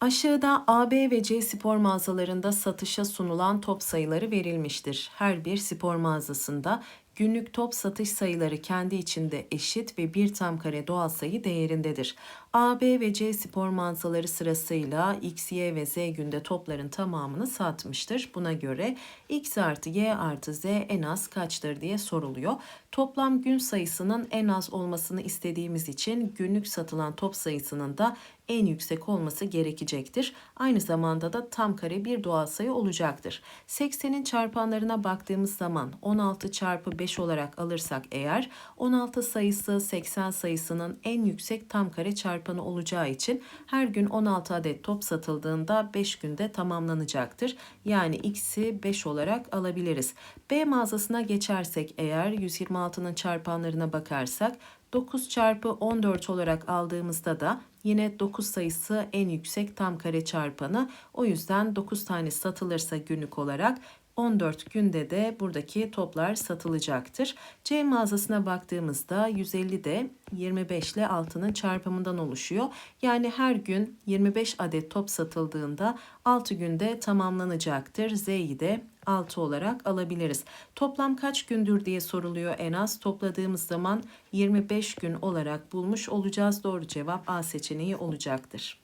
Aşağıda A, B ve C spor mağazalarında satışa sunulan top sayıları verilmiştir. Her bir spor mağazasında günlük top satış sayıları kendi içinde eşit ve bir tam kare doğal sayı değerindedir. A, B ve C spor mağazaları sırasıyla X, Y ve Z günde topların tamamını satmıştır. Buna göre X artı Y artı Z en az kaçtır diye soruluyor. Toplam gün sayısının en az olmasını istediğimiz için günlük satılan top sayısının da en yüksek olması gerekecektir. Aynı zamanda da tam kare bir doğal sayı olacaktır. 80'in çarpanlarına baktığımız zaman 16 çarpı 5 olarak alırsak eğer 16 sayısı 80 sayısının en yüksek tam kare çarpanı olacağı için her gün 16 adet top satıldığında 5 günde tamamlanacaktır. Yani x'i 5 olarak alabiliriz. B mağazasına geçersek eğer 126'nın çarpanlarına bakarsak 9 çarpı 14 olarak aldığımızda da yine 9 sayısı en yüksek tam kare çarpanı. O yüzden 9 tane satılırsa günlük olarak 14 günde de buradaki toplar satılacaktır. C mağazasına baktığımızda 150 de 25 ile 6'nın çarpımından oluşuyor. Yani her gün 25 adet top satıldığında 6 günde tamamlanacaktır. Z'yi de 6 olarak alabiliriz. Toplam kaç gündür diye soruluyor en az. Topladığımız zaman 25 gün olarak bulmuş olacağız. Doğru cevap A seçeneği olacaktır.